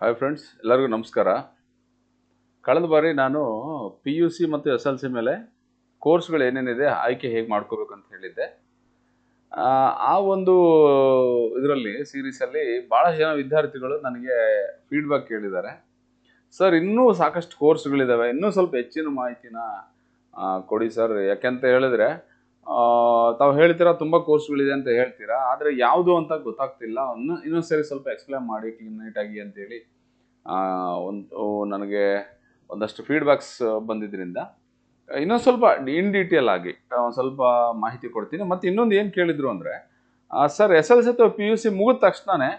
Hi friends ಎಲ್ಲರಿಗೂ ನಮಸ್ಕಾರ. ಕಳೆದ ಬಾರಿ ನಾನು ಪಿ ಯು ಸಿ ಮತ್ತು ಎಸ್ ಎಲ್ ಸಿ ಮೇಲೆ ಕೋರ್ಸ್ಗಳು ಏನೇನಿದೆ ಆಯ್ಕೆ ಹೇಗೆ ಮಾಡ್ಕೋಬೇಕು ಅಂತ ಹೇಳಿದ್ದೆ. ಆ, ಒಂದು ಇದರಲ್ಲಿ ಸೀರೀಸಲ್ಲಿ ಭಾಳ ಜನ ವಿದ್ಯಾರ್ಥಿಗಳು ನನಗೆ ಫೀಡ್ಬ್ಯಾಕ್ ಕೇಳಿದ್ದಾರೆ. ಸರ್ ಇನ್ನೂ ಸಾಕಷ್ಟು ಕೋರ್ಸ್ಗಳಿದ್ದಾವೆ ಇನ್ನೂ ಸ್ವಲ್ಪ ಹೆಚ್ಚಿನ ಮಾಹಿತಿನ ಕೊಡಿ ಸರ್ ಯಾಕೆಂತ ಹೇಳಿದ್ರೆ ತಾವು ಹೇಳ್ತೀರಾ ತುಂಬ ಕೋರ್ಸ್ಗಳಿದೆ ಅಂತ ಹೇಳ್ತೀರಾ? ಆದರೆ ಯಾವುದು ಅಂತ ಗೊತ್ತಾಗ್ತಿಲ್ಲ. ಅವನ್ನ ಇನ್ನೊಂದು ಸರಿ ಸ್ವಲ್ಪ ಎಕ್ಸ್ಪ್ಲೇನ್ ಮಾಡಿ ಕ್ಲೀನ್ ನೀಟಾಗಿ ಅಂತೇಳಿ ಒಂದು ನನಗೆ ಒಂದಷ್ಟು ಫೀಡ್ಬ್ಯಾಕ್ಸ್ ಬಂದಿದ್ದರಿಂದ ಇನ್ನೊಂದು ಸ್ವಲ್ಪ ಇನ್ ಡೀಟೇಲ್ ಆಗಿ ಸ್ವಲ್ಪ ಮಾಹಿತಿ ಕೊಡ್ತೀನಿ. ಮತ್ತು ಇನ್ನೊಂದು ಏನು ಕೇಳಿದ್ರು ಅಂದರೆ ಸರ್ ಎಸ್ ಎಲ್ ಸಿ ಅಥವಾ ಪಿ ಯು ಸಿ ಮುಗಿದ ತಕ್ಷಣವೇ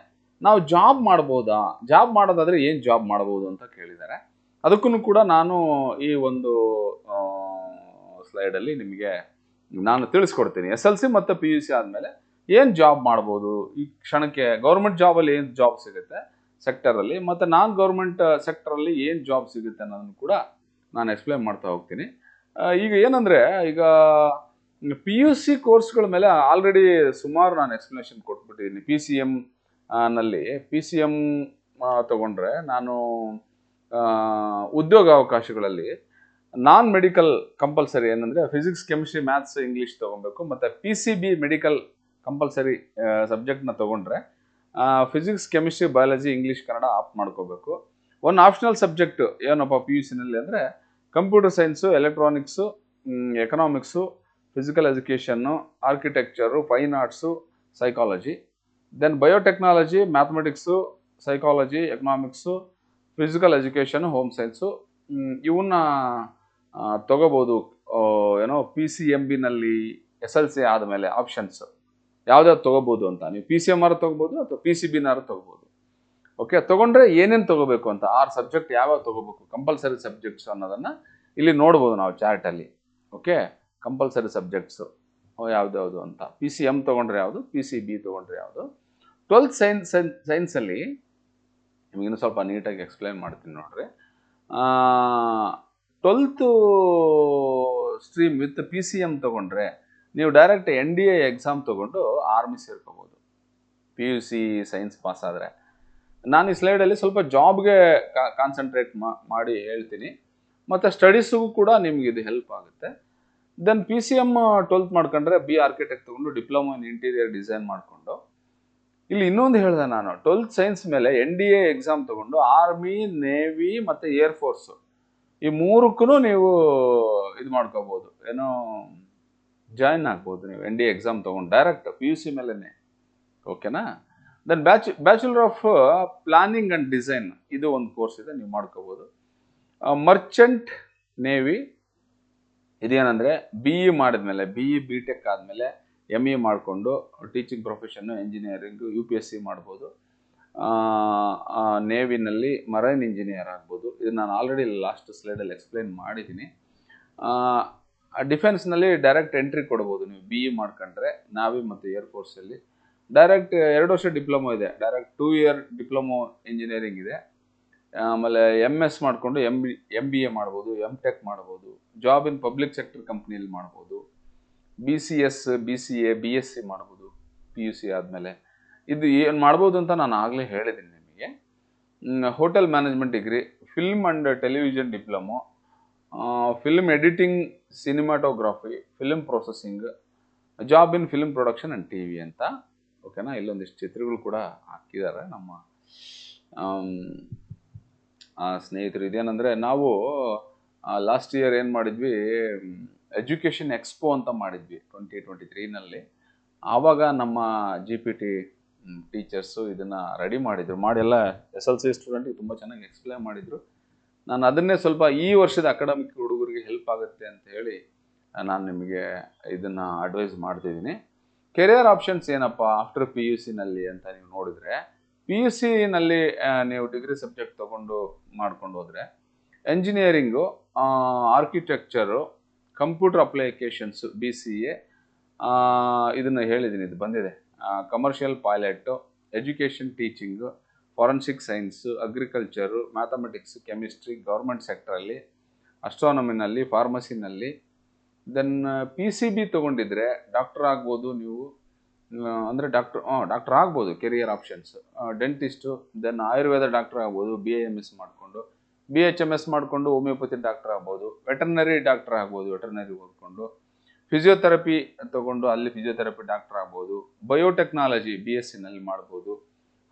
ನಾವು ಜಾಬ್ ಮಾಡ್ಬೋದಾ? ಜಾಬ್ ಮಾಡೋದಾದರೆ ಏನು ಜಾಬ್ ಮಾಡ್ಬೋದು ಅಂತ ಕೇಳಿದ್ದಾರೆ. ಅದಕ್ಕೂ ಕೂಡ ನಾನು ಈ ಒಂದು ಸ್ಲೈಡಲ್ಲಿ ನಿಮಗೆ ನಾನು ತಿಳಿಸ್ಕೊಡ್ತೀನಿ. ಎಸ್ ಎಲ್ ಸಿ ಮತ್ತು ಪಿ ಯು ಸಿ ಆದಮೇಲೆ ಏನು ಜಾಬ್ ಮಾಡ್ಬೋದು? ಈ ಕ್ಷಣಕ್ಕೆ ಗೌರ್ಮೆಂಟ್ ಜಾಬಲ್ಲಿ ಏನು ಜಾಬ್ ಸಿಗುತ್ತೆ ಸೆಕ್ಟರಲ್ಲಿ ಮತ್ತು ನಾನ್ ಗೌರ್ಮೆಂಟ್ ಸೆಕ್ಟರಲ್ಲಿ ಏನು ಜಾಬ್ ಸಿಗುತ್ತೆ ಅನ್ನೋದನ್ನು ಕೂಡ ನಾನು ಎಕ್ಸ್ಪ್ಲೇನ್ ಮಾಡ್ತಾ ಹೋಗ್ತೀನಿ. ಈಗ ಏನಂದರೆ ಈಗ ಪಿ ಯು ಸಿ ಕೋರ್ಸ್ಗಳ ಮೇಲೆ ಆಲ್ರೆಡಿ ಸುಮಾರು ನಾನು ಎಕ್ಸ್ಪ್ಲನೇಷನ್ ಕೊಟ್ಬಿಟ್ಟಿದ್ದೀನಿ. ಪಿ ಸಿ ಎಂ ನಲ್ಲಿ. ಪಿ ಸಿ ಎಂ ತಗೊಂಡ್ರೆ ನಾನು ಆ, ಉದ್ಯೋಗ ಅವಕಾಶಗಳಲ್ಲಿ ನಾನ್ ಮೆಡಿಕಲ್ ಕಂಪಲ್ಸರಿ ಏನಂದರೆ ಫಿಸಿಕ್ಸ್, ಕೆಮಿಸ್ಟ್ರಿ, ಮ್ಯಾಥ್ಸ್, ಇಂಗ್ಲೀಷ್ ತಗೋಬೇಕು. ಮತ್ತು P C B medical compulsory ಸಬ್ಜೆಕ್ಟ್ನ ತೊಗೊಂಡ್ರೆ physics, chemistry, biology, English, Kannada opt ಮಾಡ್ಕೋಬೇಕು. ಒನ್ ಆಪ್ಷನಲ್ ಸಬ್ಜೆಕ್ಟ್ ಏನಪ್ಪ ಪಿ ಯು ಸಿನಲ್ಲಿ ಅಂದರೆ computer science, electronics economics, physical education, architecture, fine arts, psychology. Then biotechnology, mathematics, psychology, economics, physical education home science. ಇವನ್ನ ತಗೋಬೋದು. ಏನೋ P C M ಬಿನಲ್ಲಿ S L C ಆದಮೇಲೆ options ಯಾವ್ದಾದ್ರು ತೊಗೋಬೋದು ಅಂತ. ನೀವು ಪಿ ಸಿ ಎಂ ಆರ್ ತೊಗೋಬೋದು ಅಥವಾ ಪಿ ಸಿ ಬಿನಾರು ತೊಗೋಬೋದು. ಓಕೆ ತೊಗೊಂಡ್ರೆ ಏನೇನು ತೊಗೋಬೇಕು ಅಂತ? ಆರು ಸಬ್ಜೆಕ್ಟ್ ಯಾವ್ಯಾವ ತೊಗೋಬೇಕು? ಕಂಪಲ್ಸರಿ ಸಬ್ಜೆಕ್ಟ್ಸ್ ಅನ್ನೋದನ್ನು ಇಲ್ಲಿ ನೋಡ್ಬೋದು ನಾವು ಚಾರ್ಟಲ್ಲಿ ಓಕೆ ಕಂಪಲ್ಸರಿ ಸಬ್ಜೆಕ್ಟ್ಸು ಯಾವ್ದ್ಯಾವುದು ಅಂತ. ಪಿ ಸಿ ಎಂ ತೊಗೊಂಡ್ರೆ ಯಾವುದು? ಪಿ ಸಿ ಬಿ ತೊಗೊಂಡ್ರೆ ಯಾವುದು? ಟ್ವೆಲ್ತ್ ಸೈನ್ಸ್ ಸೈನ್ಸಲ್ಲಿ ನಿಮಗಿನ್ನೂ ಸ್ವಲ್ಪ ನೀಟಾಗಿ ಎಕ್ಸ್ಪ್ಲೈನ್ ಮಾಡ್ತೀನಿ ನೋಡ್ರಿ. Twelfth stream with P C M ತೊಗೊಂಡ್ರೆ ನೀವು direct N D A exam ತೊಗೊಂಡು army ಸೇರ್ಕೋಬೋದು. P U C science pass ಆದರೆ. ನಾನು ಈ ಸ್ಲೈಡಲ್ಲಿ ಸ್ವಲ್ಪ ಜಾಬ್ಗೆ ಕಾನ್ಸಂಟ್ರೇಟ್ ಮಾಡಿ ಹೇಳ್ತೀನಿ. ಮತ್ತು ಸ್ಟಡೀಸಿಗೂ ಕೂಡ ನಿಮ್ಗೆ ಇದು ಹೆಲ್ಪ್ ಆಗುತ್ತೆ. Then P C M twelfth ಮಾಡ್ಕೊಂಡ್ರೆ ಬಿ ಆರ್ಕಿಟೆಕ್ಟ್ ತೊಗೊಂಡು ಡಿಪ್ಲೊಮಾ ಇನ್ ಇಂಟೀರಿಯರ್ ಡಿಸೈನ್ ಮಾಡಿಕೊಂಡು. ಇಲ್ಲಿ ಇನ್ನೊಂದು ಹೇಳಿದೆ ನಾನು ಟ್ವೆಲ್ತ್ ಸೈನ್ಸ್ ಮೇಲೆ ಎನ್ ಡಿ ಎ ಎಕ್ಸಾಮ್ ತೊಗೊಂಡು ಆರ್ಮಿ ನೇವಿ ಮತ್ತು ಏರ್ ಫೋರ್ಸು ಈ ಮೂರಕ್ಕೂ ನೀವು ಇದು ಮಾಡ್ಕೋಬೋದು. ಏನೋ ಜಾಯಿನ್ ಆಗ್ಬೋದು ನೀವು ಎನ್ ಡಿ ಎಕ್ಸಾಮ್ ತೊಗೊಂಡು ಡೈರೆಕ್ಟ್ ಪಿ ಯು ಸಿ ಮೇಲೇ ಓಕೆನಾ then batch bachelor of planning and design ಇದು ಒಂದು ಕೋರ್ಸ್ ಇದೆ, ನೀವು ಮಾಡ್ಕೋಬೋದು. ಮರ್ಚೆಂಟ್ ನೇವಿ ಇದೇನಂದರೆ ಬಿ ಇ ಮಾಡಿದ್ಮೇಲೆ ಬಿ ಇ ಬಿ ಟೆಕ್ ಆದಮೇಲೆ ಎಂ ಇ ಮಾಡಿಕೊಂಡು teaching profession engineering U P S C ಮಾಡ್ಬೋದು. ನೇವಿನಲ್ಲಿ ಮರೈನ್ ಇಂಜಿನಿಯರ್ ಆಗ್ಬೋದು. ಇದು ನಾನು ಆಲ್ರೆಡಿ ಲಾಸ್ಟ್ ಸ್ಲೈಡಲ್ಲಿ ಎಕ್ಸ್ಪ್ಲೈನ್ ಮಾಡಿದ್ದೀನಿ. ಡಿಫೆನ್ಸ್ನಲ್ಲಿ ಡೈರೆಕ್ಟ್ ಎಂಟ್ರಿ ಕೊಡ್ಬೋದು ನೀವು ಬಿ ಇ ಮಾಡ್ಕೊಂಡ್ರೆ ನಾವಿ ಮತ್ತು ಏರ್ಫೋರ್ಸಲ್ಲಿ ಡೈರೆಕ್ಟ್ ಎರಡು ವರ್ಷ ಡಿಪ್ಲೊಮೊ ಇದೆ. Direct two year diploma engineering ಇದೆ. ಆಮೇಲೆ ಎಂ ಎಸ್ ಮಾಡಿಕೊಂಡು M B M B A ಮಾಡ್ಬೋದು ಎಂ ಟೆಕ್ ಮಾಡ್ಬೋದು ಜಾಬ್ ಇನ್ ಪಬ್ಲಿಕ್ ಸೆಕ್ಟರ್ ಕಂಪ್ನಿಯಲ್ಲಿ ಮಾಡ್ಬೋದು B C S B C A B S C ಮಾಡ್ಬೋದು ಪಿ ಯು ಸಿ ಆದಮೇಲೆ. ಇದು ಏನು ಮಾಡ್ಬೋದು ಅಂತ ನಾನು ಆಗಲೇ ಹೇಳಿದ್ದೀನಿ ನಿಮಗೆ. Hotel management degree film and television diploma film editing cinematography film processing job in film production and T V ಅಂತ. ಓಕೆನಾ ಇಲ್ಲೊಂದಿಷ್ಟು ಚಿತ್ರಗಳು ಕೂಡ ಹಾಕಿದ್ದಾರೆ ನಮ್ಮ ಸ್ನೇಹಿತರು. ಇದೇನಂದರೆ ನಾವು ಲಾಸ್ಟ್ ಇಯರ್ ಏನು ಮಾಡಿದ್ವಿ ಎಜುಕೇಷನ್ ಎಕ್ಸ್ಪೋ ಅಂತ ಮಾಡಿದ್ವಿ ಟ್ವೆಂಟಿ ಟ್ವೆಂಟಿ ತ್ರೀನಲ್ಲಿ ಆವಾಗ ನಮ್ಮ ಜಿ ಪಿ ಟಿ ಟೀಚರ್ಸು ಇದನ್ನು ರೆಡಿ ಮಾಡಿದರು. ಮಾಡಿ ಎಲ್ಲ ಎಸ್ ಎಲ್ ಸಿ ಸ್ಟೂಡೆಂಟಿಗೆ ತುಂಬ ಚೆನ್ನಾಗಿ ಎಕ್ಸ್ಪ್ಲೇನ್ ಮಾಡಿದರು. ನಾನು ಅದನ್ನೇ ಸ್ವಲ್ಪ ಈ ವರ್ಷದ ಅಕಾಡೆಮಿಕ್ ಹುಡುಗರಿಗೆ ಹೆಲ್ಪ್ ಆಗುತ್ತೆ ಅಂತ ಹೇಳಿ, ನಾನು ನಿಮಗೆ ಇದನ್ನು ಅಡ್ವೈಸ್ ಮಾಡ್ತಿದ್ದೀನಿ. ಕೆರಿಯರ್ ಆಪ್ಷನ್ಸ್ ಏನಪ್ಪ ಆಫ್ಟರ್ ಪಿ ಯು ಸಿನಲ್ಲಿ ಅಂತ ನೀವು ನೋಡಿದರೆ ಪಿ ಯು ಸಿನಲ್ಲಿ ನೀವು ಡಿಗ್ರಿ ಸಬ್ಜೆಕ್ಟ್ ತೊಗೊಂಡು ಮಾಡ್ಕೊಂಡು ಹೋದರೆ engineering architecture computer applications B C A ಇದನ್ನು ಹೇಳಿದ್ದೀನಿ, ಇದು ಬಂದಿದೆ. Commercial pilot education teaching forensic science agriculture mathematics chemistry government ಸೆಕ್ಟ್ರಲ್ಲಿ ಅಸ್ಟ್ರಾನಮಿನಲ್ಲಿ ಫಾರ್ಮಸಿನಲ್ಲಿ ದೆನ್ ಪಿ ಸಿ ಬಿ ತೊಗೊಂಡಿದ್ರೆ ಡಾಕ್ಟರ್ ಆಗ್ಬೋದು ನೀವು. ಅಂದರೆ ಡಾಕ್ಟ್ರ್ ಡಾಕ್ಟರ್ ಆಗ್ಬೋದು career options dentist then Ayurveda doctor ಆಗ್ಬೋದು ಬಿ ಎ ಎಂ ಎಸ್ ಮಾಡಿಕೊಂಡು. ಬಿ ಎಚ್ ಎಂ ಎಸ್ ಮಾಡಿಕೊಂಡು ಹೋಮಿಯೋಪತಿ ಡಾಕ್ಟರ್ ಆಗ್ಬೋದು ವೆಟರ್ನರಿ ಡಾಕ್ಟರ್ ಆಗ್ಬೋದು ವೆಟರ್ನರಿ ಓದ್ಕೊಂಡು. ಫಿಸಿಯೋಥೆರಪಿ ತಗೊಂಡು ಅಲ್ಲಿ ಫಿಸಿಯೋಥೆರಪಿ ಡಾಕ್ಟರ್ ಆಗ್ಬೋದು ಬಯೋಟೆಕ್ನಾಲಜಿ ಬಿ ಎಸ್ ಸಿನಲ್ಲಿ ಮಾಡ್ಬೋದು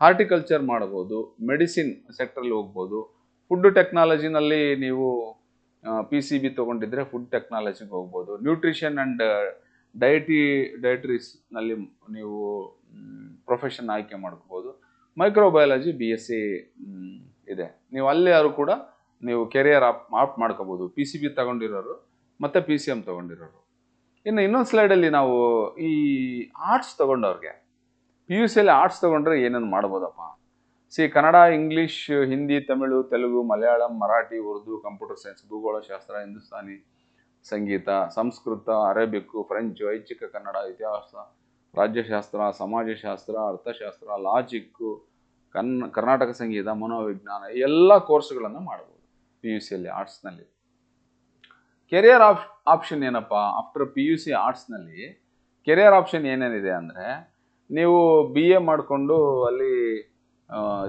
ಹಾರ್ಟಿಕಲ್ಚರ್ ಮಾಡ್ಬೋದು ಮೆಡಿಸಿನ್ ಸೆಕ್ಟ್ರಲ್ಲಿ ಹೋಗ್ಬೋದು. ಫುಡ್ ಟೆಕ್ನಾಲಜಿನಲ್ಲಿ ನೀವು ಪಿ ಸಿ ಬಿ ತೊಗೊಂಡಿದ್ರೆ ಫುಡ್ ಟೆಕ್ನಾಲಜಿಗೆ ಹೋಗ್ಬೋದು. ನ್ಯೂಟ್ರಿಷನ್ ಆ್ಯಂಡ್ ಡಯಟಿ ಡಯಟ್ರೀಸ್ನಲ್ಲಿ ನೀವು ಪ್ರೊಫೆಷನ್ ಆಯ್ಕೆ ಮಾಡ್ಕೋಬೋದು. ಮೈಕ್ರೋಬಯಾಲಜಿ ಬಿ ಎಸ್ ಸಿ ಇದೆ. ನೀವು ಅಲ್ಲಿ ಯಾರು ಕೂಡ ನೀವು ಕೆರಿಯರ್ ಆಪ್ ಆಪ್ ಮಾಡ್ಕೋಬೋದು. ಪಿ ಸಿ ಬಿ ತಗೊಂಡಿರೋರು ಮತ್ತು ಪಿ ಸಿ ಎಂ ತೊಗೊಂಡಿರೋರು. ಇನ್ನು ಇನ್ನೊಂದು ಸ್ಲೈಡಲ್ಲಿ ನಾವು ಈ ಆರ್ಟ್ಸ್ ತೊಗೊಂಡವ್ರಿಗೆ ಪಿ ಯು ಸಿಯಲ್ಲಿ ಆರ್ಟ್ಸ್ ತೊಗೊಂಡ್ರೆ ಏನೇನು ಮಾಡ್ಬೋದಪ್ಪ? C Kannada English Hindi Tamil Telugu Malayalam Marathi Urdu computer science ಭೂಗೋಳಶಾಸ್ತ್ರ, Hindustani, ಸಂಗೀತ, ಸಂಸ್ಕೃತ ಅರೇಬಿಕ್ಕು ಫ್ರೆಂಚ್ ಐಚ್ಛಿಕ ಕನ್ನಡ, ಇತಿಹಾಸ, ರಾಜ್ಯಶಾಸ್ತ್ರ, ಸಮಾಜಶಾಸ್ತ್ರ, ಅರ್ಥಶಾಸ್ತ್ರ ಲಾಜಿಕ್ಕು ಕನ್, ಕರ್ನಾಟಕ ಸಂಗೀತ, ಮನೋವಿಜ್ಞಾನ ಎಲ್ಲ ಕೋರ್ಸ್ಗಳನ್ನು ಮಾಡ್ಬೋದು ಪಿ ಯು ಸಿಯಲ್ಲಿ ಆರ್ಟ್ಸ್ನಲ್ಲಿ ಕೆರಿಯರ್ ಆಪ್ ಆಪ್ಷನ್ ಏನಪ್ಪ? ಆಫ್ಟರ್ ಪಿ ಯು ಸಿ ಆರ್ಟ್ಸ್ನಲ್ಲಿ ಕೆರಿಯರ್ ಆಪ್ಷನ್ ಏನೇನಿದೆ ಅಂದರೆ ನೀವು ಬಿ ಎ ಮಾಡಿಕೊಂಡು ಅಲ್ಲಿ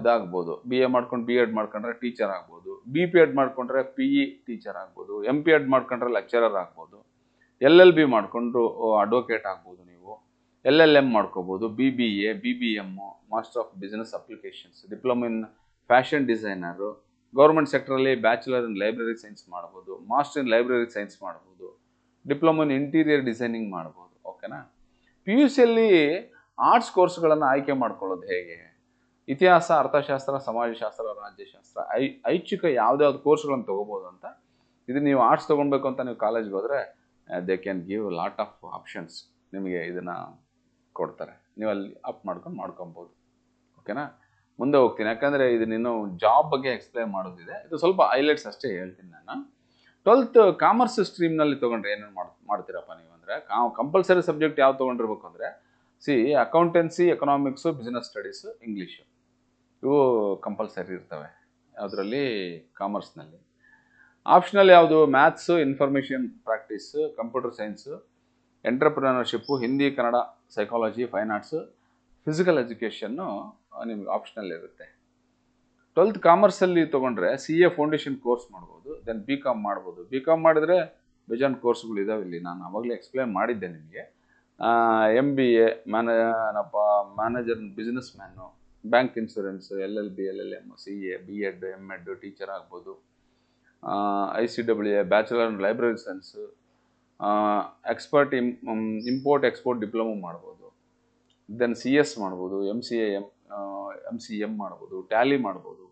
ಇದಾಗ್ಬೋದು. ಬಿ ಎ ಮಾಡ್ಕೊಂಡು ಬಿ ಎಡ್ ಮಾಡ್ಕೊಂಡ್ರೆ ಟೀಚರ್ ಆಗ್ಬೋದು. ಬಿ ಪಿ ಎಡ್ ಮಾಡ್ಕೊಂಡ್ರೆ ಪಿ ಇ ಟೀಚರ್ ಆಗ್ಬೋದು. ಎಂ ಪಿ ಎಡ್ ಮಾಡ್ಕೊಂಡ್ರೆ ಲೆಕ್ಚರರ್ ಆಗ್ಬೋದು. ಎಲ್ ಎಲ್ ಬಿ ಮಾಡಿಕೊಂಡು ಅಡ್ವೊಕೇಟ್ ಆಗ್ಬೋದು ನೀವು. ಎಲ್ ಎಲ್ ಎಂ ಮಾಡ್ಕೋಬೋದು. B B A B B M master of business applications diploma in fashion designer government ಸೆಕ್ಟ್ರಲ್ಲಿ bachelor in library science ಮಾಡ್ಬೋದು, master in library science ಮಾಡ್ಬೋದು, diploma in interior designing ಮಾಡ್ಬೋದು ಓಕೆನಾ P U ಸಿಯಲ್ಲಿ arts ಕೋರ್ಸ್ಗಳನ್ನು ಆಯ್ಕೆ ಮಾಡ್ಕೊಳ್ಳೋದು ಹೇಗೆ? ಇತಿಹಾಸ, ಅರ್ಥಶಾಸ್ತ್ರ, ಸಮಾಜಶಾಸ್ತ್ರ, ರಾಜ್ಯಶಾಸ್ತ್ರ, ಐ, ಐಚ್ಛಿಕ ಯಾವುದ್ಯಾವ್ದು ಕೋರ್ಸ್ಗಳನ್ನು ತೊಗೋಬೋದು ಅಂತ. ಇದು ನೀವು ಆರ್ಟ್ಸ್ ತೊಗೊಳ್ಬೇಕು ಅಂತ ನೀವು ಕಾಲೇಜ್ಗೆ ಹೋದರೆ they can give lot of options ನಿಮಗೆ ಇದನ್ನು ಕೊಡ್ತಾರೆ. ನೀವು ಅಲ್ಲಿ ಅಪ್ ಮಾಡ್ಕೊಂಡು ಮಾಡ್ಕೊಬೋದು ಓಕೆನಾ ಮುಂದೆ ಹೋಗ್ತೀನಿ. ಯಾಕಂದರೆ ನೀನು ಜಾಬ್ ಬಗ್ಗೆ ಎಕ್ಸ್ಪ್ಲೈನ್ ಮಾಡೋದಿದೆ. ಇದು ಸ್ವಲ್ಪ ಹೈಲೈಟ್ಸ್ ಅಷ್ಟೇ ಹೇಳ್ತೀನಿ ನಾನು. ಟ್ವೆಲ್ತ್ ಕಾಮರ್ಸ್ ಸ್ಟ್ರೀಮ್ನಲ್ಲಿ ತೊಗೊಂಡ್ರೆ ಏನೇನು ಮಾಡ್, ಮಾಡ್ತೀರಪ್ಪ ನೀವು ಅಂದರೆ ಕಂಪಲ್ಸರಿ ಸಬ್ಜೆಕ್ಟ್ ಯಾವ್ದು ತೊಗೊಂಡಿರ್ಬೇಕು ಅಂದರೆ, C accountancy economics business studies English ಇವು ಕಂಪಲ್ಸರಿ ಇರ್ತವೆ ಅದರಲ್ಲಿ ಕಾಮರ್ಸ್ನಲ್ಲಿ ಆಪ್ಷನಲ್ ಯಾವುದು? Maths information practice computer science entrepreneurship Hindi Kannada psychology fine arts physical education ನಿಮ್ಗೆ ಆಪ್ಷನಲ್ ಇರುತ್ತೆ. ಟ್ವೆಲ್ತ್ ಕಾಮರ್ಸಲ್ಲಿ ತೊಗೊಂಡ್ರೆ ಸಿ ಎ ಫೌಂಡೇಶನ್ ಕೋರ್ಸ್ ಮಾಡ್ಬೋದು ದೆನ್ ಬಿ ಕಾಮ್ ಮಾಡ್ಬೋದು. ಬಿ ಕಾಮ್ ಮಾಡಿದ್ರೆ ಬೇಜಾನ್ ಕೋರ್ಸ್ಗಳು ಇದಾವೆ ಇಲ್ಲಿ. ನಾನು ಆವಾಗಲೇ ಎಕ್ಸ್ಪ್ಲೇನ್ ಮಾಡಿದ್ದೆ ನಿಮಗೆ. ಎಂ ಬಿ ಎ ಮ್ಯಾನ ಏನಪ್ಪ manager business man bank insurance L L B L L M C A B Ed M Ed teacher ಆಗ್ಬೋದು. I C W A bachelor in library science expert import export diploma ಮಾಡ್ಬೋದು. Then C S ಮಾಡ್ಬೋದು M C A M M C M ಮಾಡ್ಬೋದು Tally ಮಾಡ್ಬೋದು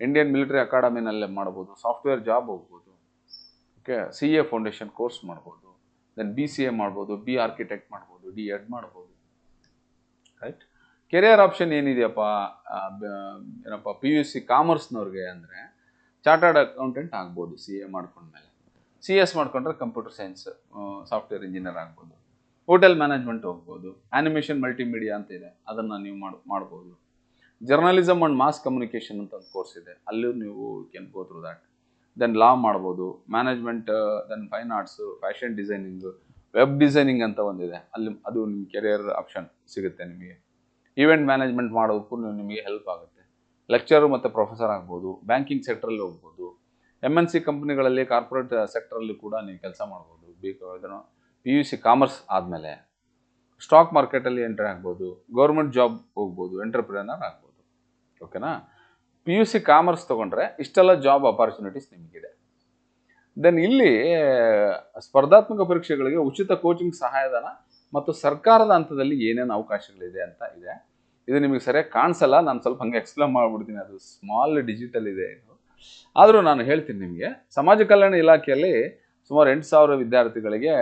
Indian military ಅಕಾಡೆಮಿನಲ್ಲೇ ಮಾಡ್ಬೋದು software job ಹೋಗ್ಬೋದು okay C A foundation course ಮಾಡ್ಬೋದು then B C A ಮಾಡ್ಬೋದು B architect ಮಾಡ್ಬೋದು ಡಿ ಎಡ್ ಮಾಡ್ಬೋದು ರೈಟ್ ಕೆರಿಯರ್ ಆಪ್ಷನ್ ಏನಿದೆಯಪ್ಪ ಏನಪ್ಪ ಪಿ ಯು ಸಿ ಕಾಮರ್ಸ್ನವ್ರಿಗೆ ಅಂದರೆ ಚಾರ್ಟರ್ಡ್ ಅಕೌಂಟೆಂಟ್ ಆಗ್ಬೋದು ಸಿ ಎ ಮಾಡ್ಕೊಂಡ್ಮೇಲೆ. ಸಿ ಎಸ್ ಮಾಡ್ಕೊಂಡ್ರೆ ಕಂಪ್ಯೂಟರ್ ಸೈನ್ಸ್ ಸಾಫ್ಟ್ವೇರ್ ಇಂಜಿನಿಯರ್ ಆಗ್ಬೋದು. ಹೋಟೆಲ್ ಮ್ಯಾನೇಜ್ಮೆಂಟ್ ಹೋಗ್ಬೋದು ಆ್ಯನಿಮೇಷನ್ ಮಲ್ಟಿಮೀಡಿಯಾ ಅಂತ ಇದೆ, ಅದನ್ನು ನೀವು ಮಾಡ್, ಮಾಡ್ಬೋದು. ಜರ್ನಲಿಸಮ್ ಆ್ಯಂಡ್ ಮಾಸ್ ಕಮ್ಯುನಿಕೇಷನ್ ಅಂತ ಒಂದು ಕೋರ್ಸ್ ಇದೆ, ಅಲ್ಲೂ ನೀವು can go through that then law ಮಾಡ್ಬೋದು, management then fine arts fashion designing web designing ಅಂತ ಒಂದಿದೆ ಅಲ್ಲಿ ಅದು ನಿಮ್ಮ ಕೆರಿಯರ್ ಆಪ್ಷನ್ ಸಿಗುತ್ತೆ ನಿಮಗೆ. ಈವೆಂಟ್ ಮ್ಯಾನೇಜ್ಮೆಂಟ್ ಮಾಡೋದಕ್ಕೂ ನಿಮಗೆ ಹೆಲ್ಪ್ ಆಗುತ್ತೆ. ಲೆಕ್ಚರು ಮತ್ತು ಪ್ರೊಫೆಸರ್ ಆಗ್ಬೋದು ಬ್ಯಾಂಕಿಂಗ್ ಸೆಕ್ಟ್ರಲ್ಲಿ ಹೋಗ್ಬೋದು ಎಂ ಎನ್ ಸಿ ಕಂಪ್ನಿಗಳಲ್ಲಿ ಕಾರ್ಪೊರೇಟ್ ಸೆಕ್ಟ್ರಲ್ಲಿ ಕೂಡ ನೀವು ಕೆಲಸ ಮಾಡ್ಬೋದು ಬೇಕು ಇದನ್ನು ಪಿ ಯು ಸಿ ಕಾಮರ್ಸ್ ಆದಮೇಲೆ ಸ್ಟಾಕ್ ಮಾರ್ಕೆಟಲ್ಲಿ ಎಂಟ್ರಿ ಆಗ್ಬೋದು ಗೌರ್ಮೆಂಟ್ ಜಾಬ್ ಹೋಗ್ಬೋದು ಎಂಟರ್ಪ್ರಿನರ್ ಆಗ್ಬೋದು. ಓಕೆನಾ ಪಿ ಯು ಸಿ ಕಾಮರ್ಸ್ ತೊಗೊಂಡ್ರೆ ಇಷ್ಟೆಲ್ಲ ಜಾಬ್ ಅಪಾರ್ಚುನಿಟೀಸ್ ನಿಮಗಿದೆ. ದೆನ್ ಇಲ್ಲಿ ಸ್ಪರ್ಧಾತ್ಮಕ ಪರೀಕ್ಷೆಗಳಿಗೆ ಉಚಿತ ಕೋಚಿಂಗ್ ಸಹಾಯಧನ ಮತ್ತು ಸರ್ಕಾರದ ಹಂತದಲ್ಲಿ ಏನೇನು ಅವಕಾಶಗಳಿದೆ ಅಂತ ಇದೆ. ಇದು ನಿಮಗೆ ಸರಿಯಾಗಿ ಕಾಣಿಸಲ್ಲ, ನಾನು ಸ್ವಲ್ಪ ಹಂಗೆ ಎಕ್ಸ್ಪ್ಲೇನ್ ಮಾಡಿಬಿಡ್ತೀನಿ. ಅದು ಸ್ಮಾಲ್ ಡಿಜಿಟಲ್ ಇದೆ. ಆದರೂ ನಾನು ಹೇಳ್ತೀನಿ ನಿಮಗೆ, ಸಮಾಜ ಕಲ್ಯಾಣ ಇಲಾಖೆಯಲ್ಲಿ ಸುಮಾರು ಎಂಟು ಸಾವಿರ ವಿದ್ಯಾರ್ಥಿಗಳಿಗೆ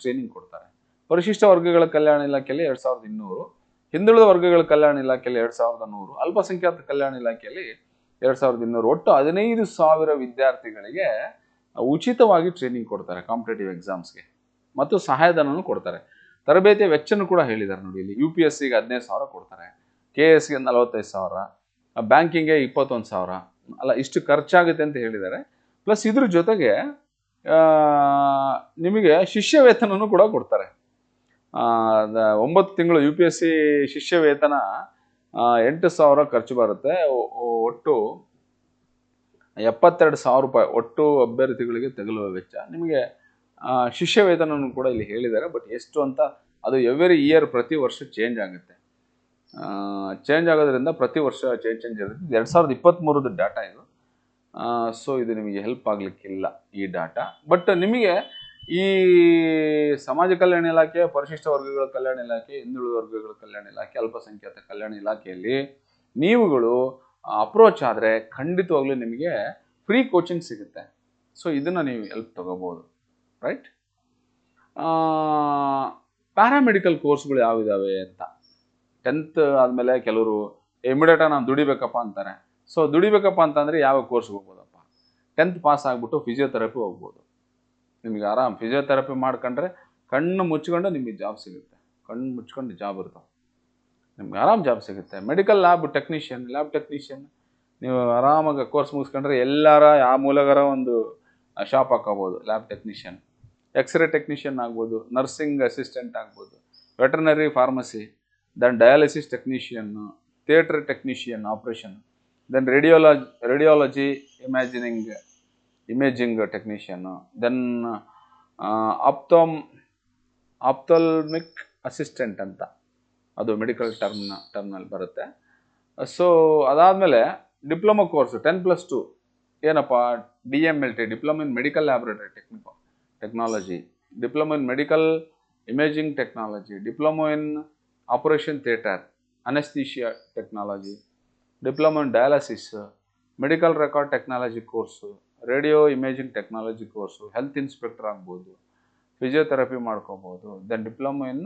ಟ್ರೈನಿಂಗ್ ಕೊಡ್ತಾರೆ. ಪರಿಶಿಷ್ಟ ವರ್ಗಗಳ ಕಲ್ಯಾಣ ಇಲಾಖೆಯಲ್ಲಿ ಎರಡು ಸಾವಿರದ ಇನ್ನೂರು, ಹಿಂದುಳಿದ ವರ್ಗಗಳ ಕಲ್ಯಾಣ ಇಲಾಖೆಯಲ್ಲಿ ಎರಡು ಸಾವಿರದ ನೂರು, ಅಲ್ಪಸಂಖ್ಯಾತ ಕಲ್ಯಾಣ ಇಲಾಖೆಯಲ್ಲಿ ಎರಡು ಸಾವಿರದ ಇನ್ನೂರು. ಒಟ್ಟು ಹದಿನೈದು ಸಾವಿರ ವಿದ್ಯಾರ್ಥಿಗಳಿಗೆ ಉಚಿತವಾಗಿ ಟ್ರೈನಿಂಗ್ ಕೊಡ್ತಾರೆ ಕಾಂಪಿಟೇಟಿವ್ ಎಕ್ಸಾಮ್ಸ್ಗೆ ಮತ್ತು ಸಹಾಯಧನನೂ ಕೊಡ್ತಾರೆ. ತರಬೇತಿಯ ವೆಚ್ಚನೂ ಕೂಡ ಹೇಳಿದ್ದಾರೆ ನೋಡಿ ಇಲ್ಲಿ. ಯು ಪಿ ಎಸ್ ಸಿಗೆ ಹದಿನೈದು ಸಾವಿರ ಕೊಡ್ತಾರೆ. ಕೆ ಎಸ್ಗೆ ನಲವತ್ತೈದು ಸಾವಿರ ಬ್ಯಾಂಕಿಂಗ್ಗೆ ಇಪ್ಪತ್ತೊಂದು ಸಾವಿರ. ಅಲ್ಲ, ಇಷ್ಟು ಖರ್ಚಾಗುತ್ತೆ ಅಂತ ಹೇಳಿದ್ದಾರೆ. ಪ್ಲಸ್ ಇದ್ರ ಜೊತೆಗೆ ನಿಮಗೆ ಶಿಷ್ಯ ವೇತನನೂ ಕೂಡ ಕೊಡ್ತಾರೆ. ಒಂಬತ್ತು ತಿಂಗಳು ಯು ಪಿ ಎಸ್ ಸಿ ಶಿಷ್ಯ ವೇತನ ಎಂಟು ಸಾವಿರ ಖರ್ಚು ಬರುತ್ತೆ. ಒಟ್ಟು ಎಪ್ಪತ್ತೆರಡು ಸಾವಿರ ರೂಪಾಯಿ ಒಟ್ಟು ಅಭ್ಯರ್ಥಿಗಳಿಗೆ ತಗಲುವ ವೆಚ್ಚ. ನಿಮಗೆ ಶಿಷ್ಯ ವೇತನವನ್ನು ಕೂಡ ಇಲ್ಲಿ ಹೇಳಿದ್ದಾರೆ. ಬಟ್ ಎಷ್ಟು ಅಂತ ಅದು ಎವ್ರಿ ಇಯರ್ ಪ್ರತಿ ವರ್ಷ ಚೇಂಜ್ ಆಗುತ್ತೆ. ಚೇಂಜ್ ಆಗೋದ್ರಿಂದ ಪ್ರತಿ ವರ್ಷ ಚೇಂಜ್ ಚೇಂಜ್ ಇರುತ್ತೆ. ಎರಡು ಸಾವಿರದ ಇಪ್ಪತ್ತ್ಮೂರದ್ದು ಡಾಟಾ ಇದು. ಸೊ ಇದು ನಿಮಗೆ ಹೆಲ್ಪ್ ಆಗಲಿಕ್ಕಿಲ್ಲ ಈ ಡಾಟಾ ಬಟ್ ನಿಮಗೆ ಈ ಸಮಾಜ ಕಲ್ಯಾಣ ಇಲಾಖೆ, ಪರಿಶಿಷ್ಟ ವರ್ಗಗಳ ಕಲ್ಯಾಣ ಇಲಾಖೆ, ಹಿಂದುಳಿದ ವರ್ಗಗಳ ಕಲ್ಯಾಣ ಇಲಾಖೆ, ಅಲ್ಪಸಂಖ್ಯಾತ ಕಲ್ಯಾಣ ಇಲಾಖೆಯಲ್ಲಿ ನೀವುಗಳು ಅಪ್ರೋಚ್ ಆದರೆ ಖಂಡಿತವಾಗ್ಲೂ ನಿಮಗೆ ಫ್ರೀ ಕೋಚಿಂಗ್ ಸಿಗುತ್ತೆ. ಸೊ ಇದನ್ನು ನೀವು ಹೆಲ್ಪ್ ತಗೋಬೋದು. ರೈಟ್ ಪ್ಯಾರಾಮೆಡಿಕಲ್ ಕೋರ್ಸ್ಗಳು ಯಾವಿದ್ದಾವೆ ಅಂತ. ಟೆಂತ್ ಆದಮೇಲೆ ಕೆಲವರು ಇಮಿಡಿಯೇಟಾಗಿ ನಾನು ದುಡಿಬೇಕಪ್ಪ ಅಂತಾರೆ. ಸೊ ದುಡಿಬೇಕಪ್ಪ ಅಂತಂದರೆ ಯಾವ ಕೋರ್ಸ್ಗೆ ಹೋಗ್ಬೋದಪ್ಪ? ಟೆಂತ್ ಪಾಸ್ ಆಗಿಬಿಟ್ಟು ಫಿಸಿಯೋಥೆರಪಿ ಹೋಗ್ಬೋದು. ನಿಮಗೆ ಆರಾಮ್ ಫಿಸಿಯೋಥೆರಪಿ ಮಾಡ್ಕೊಂಡ್ರೆ ಕಣ್ಣು ಮುಚ್ಕೊಂಡು ನಿಮಗೆ ಜಾಬ್ ಸಿಗುತ್ತೆ. ಕಣ್ಣು ಮುಚ್ಕೊಂಡು ಜಾಬ್ ಇರ್ತಾವೆ ನಿಮ್ಗೆ ಆರಾಮ್ ಜಾಬ್ ಸಿಗುತ್ತೆ. Medical lab technician lab technician ನೀವು ಆರಾಮಾಗಿ ಕೋರ್ಸ್ ಮುಗಿಸ್ಕೊಂಡ್ರೆ ಎಲ್ಲರ ಆ ಮೂಲಗರ ಒಂದು ಶಾಪ್ ಹಾಕೋಬೋದು lab technician X ray technician ಆಗ್ಬೋದು ನರ್ಸಿಂಗ್ ಅಸಿಸ್ಟೆಂಟ್ ಆಗ್ಬೋದು veterinary pharmacy then dialysis technician theatre technician operation then radiolog radiology imagining imaging technician then ophthalm ophthalmic assistant ಅಂತ. ಅದು ಮೆಡಿಕಲ್ ಟರ್ಮ್ನ ಟರ್ಮ್ನಲ್ಲಿ ಬರುತ್ತೆ. ಸೊ ಅದಾದಮೇಲೆ diploma course ten plus two ಏನಪ್ಪ? D M L T diploma in medical laboratory technical technology diploma in medical imaging technology diploma in operation theatre anaesthesia technology diploma in dialysis, medical record technology course, radio imaging technology course, health inspector ಆಗ್ಬೋದು, physiotherapy ಮಾಡ್ಕೋಬೋದು then diploma in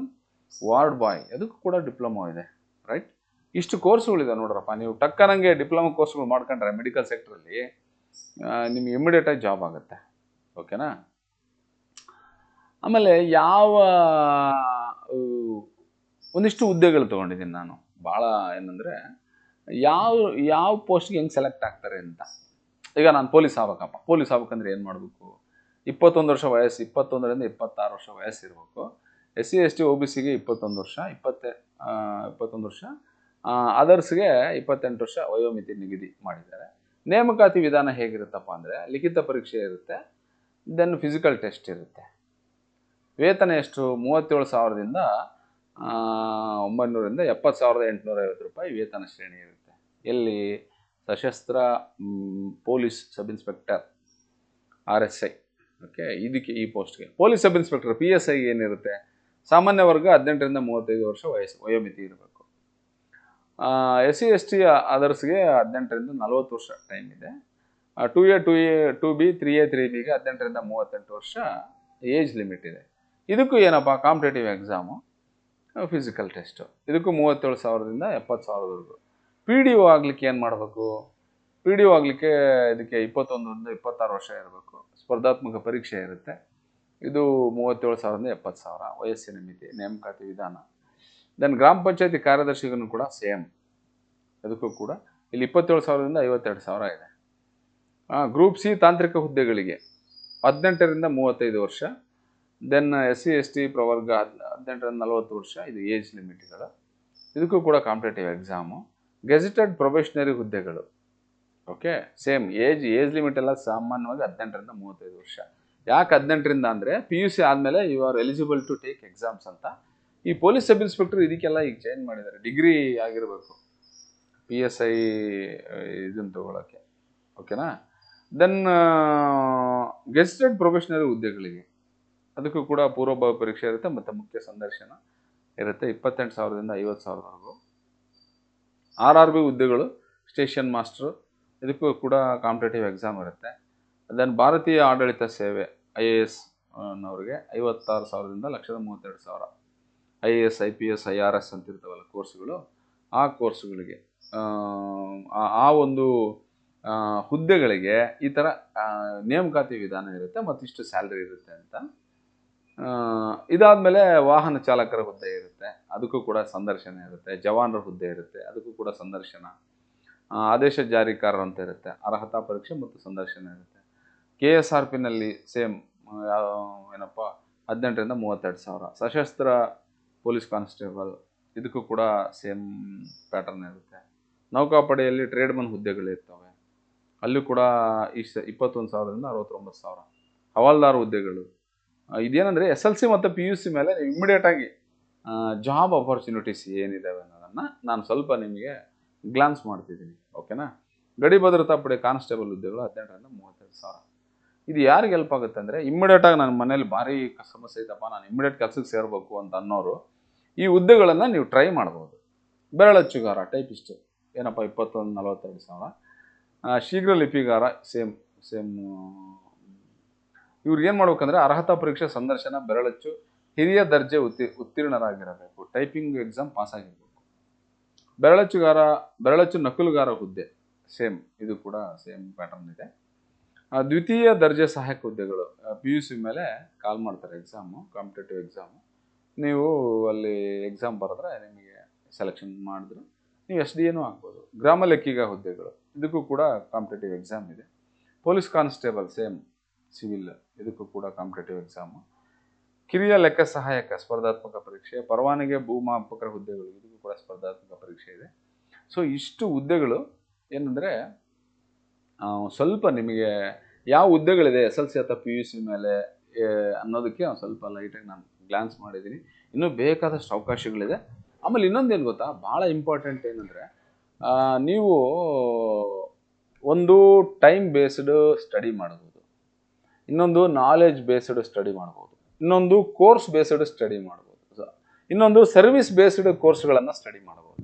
ward boy ಅದಕ್ಕೂ ಕೂಡ diploma ಇದೆ right ಇಷ್ಟು ಕೋರ್ಸ್ಗಳಿದೆ ನೋಡ್ರಪ್ಪ, ನೀವು ಟಕ್ಕನಂಗೆ diploma ಕೋರ್ಸ್ಗಳು ಮಾಡ್ಕೊಂಡ್ರೆ ಮೆಡಿಕಲ್ ಸೆಕ್ಟ್ರಲ್ಲಿ ನಿಮ್ಗೆ ಇಮಿಡಿಯೇಟಾಗಿ ಜಾಬ್ ಆಗುತ್ತೆ ಓಕೆನಾ ಆಮೇಲೆ ಯಾವ ಒಂದಿಷ್ಟು ಹುದ್ದೆಗಳು ತೊಗೊಂಡಿದ್ದೀನಿ ನಾನು, ಭಾಳ ಏನಂದರೆ ಯಾವ ಯಾವ ಪೋಸ್ಟ್ಗೆ ಹೆಂಗೆ ಸೆಲೆಕ್ಟ್ ಆಗ್ತಾರೆ ಅಂತ. ಈಗ ನಾನು ಪೊಲೀಸ್ ಆಗ್ಬೇಕಪ್ಪ ಪೊಲೀಸ್ ಆಗ್ಬೇಕಂದ್ರೆ ಏನು ಮಾಡಬೇಕು? ಇಪ್ಪತ್ತೊಂದು ವರ್ಷ ವಯಸ್ಸು, ಇಪ್ಪತ್ತೊಂದರಿಂದ ಇಪ್ಪತ್ತಾರು ವರ್ಷ ವಯಸ್ಸು ಇರಬೇಕು. S C, S T O B ಸಿಗೆ ಇಪ್ಪತ್ತೊಂದು ವರ್ಷ, ಇಪ್ಪತ್ತೆ ಇಪ್ಪತ್ತೊಂದು ವರ್ಷ. ಅದರ್ಸ್ಗೆ ಇಪ್ಪತ್ತೆಂಟು ವರ್ಷ ವಯೋಮಿತಿ ನಿಗದಿ ಮಾಡಿದ್ದಾರೆ. ನೇಮಕಾತಿ ವಿಧಾನ ಹೇಗಿರುತ್ತಪ್ಪ ಅಂದರೆ, ಲಿಖಿತ ಪರೀಕ್ಷೆ ಇರುತ್ತೆ ದೆನ್ ಫಿಸಿಕಲ್ ಟೆಸ್ಟ್ ಇರುತ್ತೆ. ವೇತನ ಎಷ್ಟು? ಮೂವತ್ತೇಳು ಸಾವಿರದಿಂದ ಒಂಬೈನೂರಿಂದ ಎಪ್ಪತ್ತು ಸಾವಿರದ ಎಂಟುನೂರ ಐವತ್ತು ರೂಪಾಯಿ ವೇತನ ಶ್ರೇಣಿ ಇರುತ್ತೆ. ಎಲ್ಲಿ ಸಶಸ್ತ್ರ police sub inspector, R S I. Okay, ಇದಕ್ಕೆ ಈ ಪೋಸ್ಟ್ಗೆ. Police sub inspector, P S I ಏನಿರುತ್ತೆ? ಸಾಮಾನ್ಯ ವರ್ಗ ಹದಿನೆಂಟರಿಂದ ಮೂವತ್ತೈದು ವರ್ಷ ವಯಸ್ಸು, ವಯೋಮಿತಿ ಇರಬೇಕು. ಎಸ್ ಸಿ ಎಸ್ ಟಿ ಅದರ್ಸ್ಗೆ ಹದಿನೆಂಟರಿಂದ ನಲವತ್ತು ವರ್ಷ ಟೈಮ್ ಇದೆ. Two A two A two B three A three ಬಿಗೆ ಹದಿನೆಂಟರಿಂದ ಮೂವತ್ತೆಂಟು ವರ್ಷ ಏಜ್ ಲಿಮಿಟ್ ಇದೆ. ಇದಕ್ಕೂ ಏನಪ್ಪ ಕಾಂಪಿಟೇಟಿವ್ ಎಕ್ಸಾಮು ಫಿಸಿಕಲ್ ಟೆಸ್ಟು ಇದಕ್ಕೂ ಮೂವತ್ತೇಳು ಸಾವಿರದಿಂದ ಎಪ್ಪತ್ತು ಸಾವಿರದವರೆಗೂ. ಪಿ ಡಿ ಒ ಆಗಲಿಕ್ಕೆ ಏನು ಮಾಡಬೇಕು? ಪಿ ಡಿ ಒ ಆಗಲಿಕ್ಕೆ ಇದಕ್ಕೆ ಇಪ್ಪತ್ತೊಂದರಿಂದ ಇಪ್ಪತ್ತಾರು ವರ್ಷ ಇರಬೇಕು. ಸ್ಪರ್ಧಾತ್ಮಕ ಪರೀಕ್ಷೆ ಇರುತ್ತೆ. ಇದು ಮೂವತ್ತೇಳು ಸಾವಿರದಿಂದ ಎಪ್ಪತ್ತು ಸಾವಿರ. ವಯಸ್ಸಿನ ಮಿತಿ, ನೇಮಕಾತಿ ವಿಧಾನ. ದೆನ್ ಗ್ರಾಮ ಪಂಚಾಯತಿ ಕಾರ್ಯದರ್ಶಿಗೂ ಕೂಡ ಸೇಮ್ ಅದಕ್ಕೂ ಕೂಡ ಇಲ್ಲಿ ಇಪ್ಪತ್ತೇಳು ಸಾವಿರದಿಂದ ಐವತ್ತೆರಡು ಸಾವಿರ ಇದೆ. ಗ್ರೂಪ್ ಸಿ ತಾಂತ್ರಿಕ ಹುದ್ದೆಗಳಿಗೆ ಹದಿನೆಂಟರಿಂದ ಮೂವತ್ತೈದು ವರ್ಷ. Then S C S T ಪ್ರವರ್ಗ ಹದ್ ಹದಿನೆಂಟರಿಂದ ನಲವತ್ತು ವರ್ಷ, ಇದು ಏಜ್ ಲಿಮಿಟ್ಗಳು ಇದಕ್ಕೂ ಕೂಡ ಕಾಂಪಿಟೇಟಿವ್ ಎಕ್ಸಾಮು ಗೆಜೆಟೆಡ್ ಪ್ರೊಬೆಷನರಿ ಹುದ್ದೆಗಳು. Okay same age age limit ಎಲ್ಲ ಸಾಮಾನ್ಯವಾಗಿ ಹದಿನೆಂಟರಿಂದ ಮೂವತ್ತೈದು ವರ್ಷ. ಯಾಕೆ ಹದಿನೆಂಟರಿಂದ ಅಂದರೆ ಪಿ ಯು ಸಿ ಆದಮೇಲೆ you are eligible to take exams ಅಂತ. ಈ ಪೊಲೀಸ್ ಸಬ್ ಇನ್ಸ್ಪೆಕ್ಟರ್ ಇದಕ್ಕೆಲ್ಲ ಈಗ ಚೇಂಜ್ ಮಾಡಿದ್ದಾರೆ. ಡಿಗ್ರಿ ಆಗಿರಬೇಕು. ಪಿ ಎಸ್ ಐ ಇದನ್ನು ತಗೊಳ್ಳೋಕ್ಕೆ ಓಕೆನಾ ದೆನ್ ಗೆಸ್ಟೆಡ್ ಪ್ರೊಫೆಷನರಿ ಹುದ್ದೆಗಳಿಗೆ. ಅದಕ್ಕೂ ಕೂಡ ಪೂರ್ವಭಾವಿ ಪರೀಕ್ಷೆ ಇರುತ್ತೆ, ಮತ್ತು ಮುಖ್ಯ ಸಂದರ್ಶನ ಇರುತ್ತೆ. ಇಪ್ಪತ್ತೆಂಟು ಸಾವಿರದಿಂದ ಐವತ್ತು ಸಾವಿರದವರೆಗೂ ಆರ್ ಆರ್ ಬಿ ಹುದ್ದೆಗಳು, ಸ್ಟೇಷನ್ ಮಾಸ್ಟ್ರು, ಇದಕ್ಕೂ ಕೂಡ ಕಾಂಪಿಟೇಟಿವ್ ಎಕ್ಸಾಮ್ ಇರುತ್ತೆ. ದೆನ್ ಭಾರತೀಯ ಆಡಳಿತ ಸೇವೆ, ಐ ಎ ಎಸ್ ನವರಿಗೆ ಐವತ್ತಾರು ಸಾವಿರದಿಂದ ಲಕ್ಷದ ಮೂವತ್ತೆರಡು ಸಾವಿರ. I A S, I P S, I R S ಅಂತ ಇರ್ತಾವಲ್ಲ ಕೋರ್ಸ್ಗಳು, ಆ ಕೋರ್ಸ್ಗಳಿಗೆ, ಆ ಒಂದು ಹುದ್ದೆಗಳಿಗೆ ಈ ಥರ ನೇಮಕಾತಿ ವಿಧಾನ ಇರುತ್ತೆ, ಮತ್ತಿಷ್ಟು ಸ್ಯಾಲ್ರಿ ಇರುತ್ತೆ ಅಂತ. ಇದಾದಮೇಲೆ ವಾಹನ ಚಾಲಕರ ಹುದ್ದೆ ಇರುತ್ತೆ. ಅದಕ್ಕೂ ಕೂಡ ಸಂದರ್ಶನ ಇರುತ್ತೆ. ಜವಾನರ ಹುದ್ದೆ ಇರುತ್ತೆ. ಅದಕ್ಕೂ ಕೂಡ ಸಂದರ್ಶನ. ಆದೇಶ ಜಾರಿಕಾರರು ಅಂತ ಇರುತ್ತೆ. ಅರ್ಹತಾ ಪರೀಕ್ಷೆ ಮತ್ತು ಸಂದರ್ಶನ ಇರುತ್ತೆ. ಕೆ ಎಸ್ ಆರ್ ಪಿನಲ್ಲಿ ಸೇಮ್ ಏನಪ್ಪ, ಹದಿನೆಂಟರಿಂದ ಮೂವತ್ತೆರಡು ಸಾವಿರ. ಸಶಸ್ತ್ರ ಪೊಲೀಸ್ ಕಾನ್ಸ್ಟೇಬಲ್, ಇದಕ್ಕೂ ಕೂಡ ಸೇಮ್ ಪ್ಯಾಟರ್ನ್ ಇರುತ್ತೆ. ನೌಕಾಪಡೆಯಲ್ಲಿ ಟ್ರೇಡ್ಮನ್ ಹುದ್ದೆಗಳಿರ್ತವೆ ಅಲ್ಲೂ ಕೂಡ ಇಷ್ಟ ಇಪ್ಪತ್ತೊಂದು ಸಾವಿರದಿಂದ ಅರವತ್ತೊಂಬತ್ತು ಸಾವಿರ. ಹವಾಲ್ದಾರ್ ಹುದ್ದೆಗಳು. ಇದೇನಂದರೆ ಎಸ್ ಎಲ್ ಸಿ ಮತ್ತು ಪಿ ಯು ಸಿ ಮೇಲೆ ನೀವು ಇಮ್ಮಿಡಿಯೇಟಾಗಿ ಜಾಬ್ ಅಪರ್ಚುನಿಟೀಸ್ ಏನಿದ್ದಾವೆ ಅನ್ನೋದನ್ನು ನಾನು ಸ್ವಲ್ಪ ನಿಮಗೆ ಗ್ಲಾನ್ಸ್ ಮಾಡ್ತಿದ್ದೀನಿ ಓಕೆನಾ ಗಡಿ ಭದ್ರತಾ ಪಡೆ ಕಾನ್ಸ್ಟೇಬಲ್ ಹುದ್ದೆಗಳು ಹದಿನೆಂಟರಿಂದ ಮೂವತ್ತೆರಡು ಸಾವಿರ. ಇದು ಯಾರಿಗೆ ಹೆಲ್ಪ್ ಆಗುತ್ತೆ ಅಂದರೆ ಇಮ್ಮಿಡಿಯೇಟಾಗಿ ನನ್ನ ಮನೇಲಿ ಭಾರಿ ಸಮಸ್ಯೆ ಐತಪ್ಪ, ನಾನು ಇಮ್ಮಿಡಿಯೇಟ್ ಕೆಲಸಕ್ಕೆ ಸೇರಬೇಕು ಅಂತ ಅನ್ನೋರು ಈ ಹುದ್ದೆಗಳನ್ನು ನೀವು ಟ್ರೈ ಮಾಡ್ಬೋದು. ಬೆರಳಚ್ಚುಗಾರ ಟೈಪಿಸ್ಟ್ ಏನಪ್ಪ ಇಪ್ಪತ್ತೊಂದು ನಲವತ್ತೆರಡು ಸಾವಿರ. ಶೀಘ್ರ ಲಿಪಿಗಾರ ಸೇಮ್ ಸೇಮ್ ಇವ್ರಿಗೆ ಏನು ಮಾಡ್ಬೇಕಂದ್ರೆ ಅರ್ಹತಾ ಪರೀಕ್ಷೆ ಸಂದರ್ಶನ, ಬೆರಳಚ್ಚು, ಹಿರಿಯ ದರ್ಜೆ ಉತ್ತಿ, ಉತ್ತೀರ್ಣರಾಗಿರಬೇಕು. ಟೈಪಿಂಗ್ ಎಕ್ಸಾಮ್ ಪಾಸ್ ಆಗಿರಬೇಕು ಬೆರಳಚ್ಚುಗಾರ, ಬೆರಳಚ್ಚು ನಕುಲುಗಾರ ಹುದ್ದೆ, ಸೇಮ್, ಇದು ಕೂಡ ಸೇಮ್ ಪ್ಯಾಟರ್ನ್ ಇದೆ. ದ್ವಿತೀಯ ದರ್ಜೆ ಸಹಾಯಕ ಹುದ್ದೆಗಳು ಪಿ ಯು ಸಿ ಮೇಲೆ ಕಾಲ್ ಮಾಡ್ತಾರೆ ಎಕ್ಸಾಮು ಕಾಂಪಿಟೇಟಿವ್ ಎಕ್ಸಾಮು ನೀವು ಅಲ್ಲಿ ಎಕ್ಸಾಮ್ ಬರೆದ್ರೆ ನಿಮಗೆ ಸೆಲೆಕ್ಷನ್ ಮಾಡಿದ್ರು. ನೀವು ಎಸ್ ಡಿ ಎನೂ ಆಗ್ಬೋದು ಗ್ರಾಮ ಲೆಕ್ಕಿಗ ಹುದ್ದೆಗಳು, ಇದಕ್ಕೂ ಕೂಡ ಕಾಂಪಿಟೇಟಿವ್ ಎಕ್ಸಾಮ್ ಇದೆ. Police constable same. ಸಿವಿಲ್ ಇದಕ್ಕೂ ಕೂಡ ಕಾಂಪಿಟೇಟಿವ್ ಎಕ್ಸಾಮು ಕಿರಿಯ ಲೆಕ್ಕ ಸಹಾಯಕ ಸ್ಪರ್ಧಾತ್ಮಕ ಪರೀಕ್ಷೆ, ಪರವಾನಗಿ ಭೂಮಾಪಕರ ಹುದ್ದೆಗಳು, ಇದಕ್ಕೂ ಕೂಡ ಸ್ಪರ್ಧಾತ್ಮಕ ಪರೀಕ್ಷೆ ಇದೆ. ಸೊ ಇಷ್ಟು ಹುದ್ದೆಗಳು ಏನಂದರೆ ಸ್ವಲ್ಪ ನಿಮಗೆ ಯಾವ ಹುದ್ದೆಗಳಿದೆ, ಎಸ್ ಎಲ್ ಸಿ ಅಥವಾ ಪಿ ಯು ಸಿ ಮೇಲೆ ಅನ್ನೋದಕ್ಕೆ ಸ್ವಲ್ಪ ಲೈಟಾಗಿ ನಾನು ಗ್ಲಾನ್ಸ್ ಮಾಡಿದ್ದೀನಿ. ಇನ್ನೂ ಬೇಕಾದಷ್ಟು ಅವಕಾಶಗಳಿದೆ. ಆಮೇಲೆ ಇನ್ನೊಂದು ಏನು ಗೊತ್ತಾ? ಭಾಳ ಇಂಪಾರ್ಟೆಂಟ್ ಏನಂದರೆ ನೀವು ಒಂದು ಟೈಮ್ ಬೇಸ್ಡ್ ಸ್ಟಡಿ ಮಾಡ್ಬೋದು ಇನ್ನೊಂದು ನಾಲೆಜ್ ಬೇಸ್ಡ್ ಸ್ಟಡಿ ಮಾಡ್ಬೋದು. ಇನ್ನೊಂದು ಕೋರ್ಸ್ ಬೇಸ್ಡ್ ಸ್ಟಡಿ ಮಾಡ್ಬೋದು. ಇನ್ನೊಂದು ಸರ್ವಿಸ್ ಬೇಸ್ಡ್ ಕೋರ್ಸ್ಗಳನ್ನು ಸ್ಟಡಿ ಮಾಡ್ಬೋದು.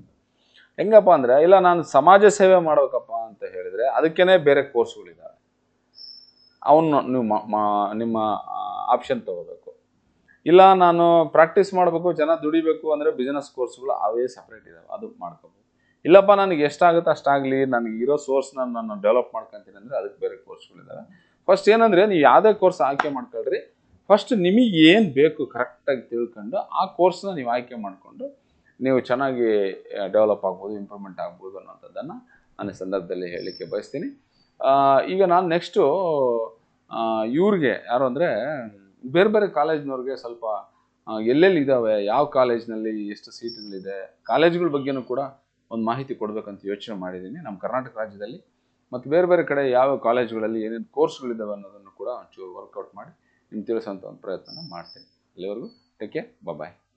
ಹೆಂಗಪ್ಪ ಅಂದರೆ, ಇಲ್ಲ ನಾನು ಸಮಾಜ ಸೇವೆ ಮಾಡಬೇಕಪ್ಪ ಅಂತ ಹೇಳಿದರೆ ಅದಕ್ಕೇ ಬೇರೆ ಕೋರ್ಸ್ಗಳಿದ್ದಾವೆ ಅವನ್ನ ನೀವು ನಿಮ್ಮ ಆಪ್ಷನ್ ತಗೋಬೇಕು. ಇಲ್ಲ ನಾನು ಪ್ರಾಕ್ಟೀಸ್ ಮಾಡಬೇಕು, ಜನ ದುಡಿಬೇಕು ಅಂದರೆ ಬಿಸ್ನೆಸ್ ಕೋರ್ಸ್ಗಳು ಅವೇ ಸಪ್ರೇಟ್ ಇದ್ದಾವೆ ಅದು ಮಾಡ್ಕೋಬೋದು. ಇಲ್ಲಪ್ಪ, ನನಗೆ ಎಷ್ಟಾಗುತ್ತೆ ಅಷ್ಟಾಗಲಿ, ನನಗೆ ಇರೋ ಸೋರ್ಸ್ನ ನಾನು ಡೆವಲಪ್ ಮಾಡ್ಕೊತೀನಿ ಅಂದರೆ ಅದಕ್ಕೆ ಬೇರೆ ಕೋರ್ಸ್ಗಳಿದ್ದಾವೆ ಫಸ್ಟ್ ಏನಂದರೆ, ನೀವು ಯಾವುದೇ ಕೋರ್ಸ್ ಆಯ್ಕೆ ಮಾಡ್ಕೊಳ್ರಿ. ಫಸ್ಟ್ ನಿಮಗೆ ಏನು ಬೇಕು ಕರೆಕ್ಟಾಗಿ ತಿಳ್ಕೊಂಡು ಆ ಕೋರ್ಸ್ನ ನೀವು ಆಯ್ಕೆ ಮಾಡಿಕೊಂಡು ನೀವು ಚೆನ್ನಾಗಿ ಡೆವಲಪ್ ಆಗ್ಬೋದು ಇಂಪ್ರೂವ್ಮೆಂಟ್ ಆಗ್ಬೋದು ಅನ್ನೋಂಥದ್ದನ್ನು ನಾನು ಸಂದರ್ಭದಲ್ಲಿ ಹೇಳಲಿಕ್ಕೆ ಬಯಸ್ತೀನಿ. ಈಗ ನಾನು ನೆಕ್ಸ್ಟು ಇವ್ರಿಗೆ ಯಾರು ಅಂದರೆ, ಬೇರೆ ಬೇರೆ ಕಾಲೇಜ್ನವ್ರಿಗೆ ಸ್ವಲ್ಪ ಎಲ್ಲೆಲ್ಲಿ ಇದ್ದಾವೆ ಯಾವ ಕಾಲೇಜ್ನಲ್ಲಿ ಎಷ್ಟು ಸೀಟ್ಗಳಿದೆ, ಕಾಲೇಜ್ಗಳ ಬಗ್ಗೆನೂ ಕೂಡ ಒಂದು ಮಾಹಿತಿ ಕೊಡಬೇಕಂತ ಯೋಚನೆ ಮಾಡಿದ್ದೀನಿ. ನಮ್ಮ ಕರ್ನಾಟಕ ರಾಜ್ಯದಲ್ಲಿ ಮತ್ತು ಬೇರೆ ಬೇರೆ ಕಡೆ ಯಾವ ಕಾಲೇಜುಗಳಲ್ಲಿ ಏನೇನು ಕೋರ್ಸ್ಗಳಿದ್ದಾವೆ ಅನ್ನೋದನ್ನು ಕೂಡ ಒಂಚೂರು ವರ್ಕೌಟ್ ಮಾಡಿ ನಿಮ್ಗೆ ತಿಳಿಸೋಂಥ ಒಂದು ಪ್ರಯತ್ನ ಮಾಡ್ತೀನಿ. ಅಲ್ಲಿವರೆಗೂ ಟೇಕ್ ಕೇರ್ ಬಾಯ್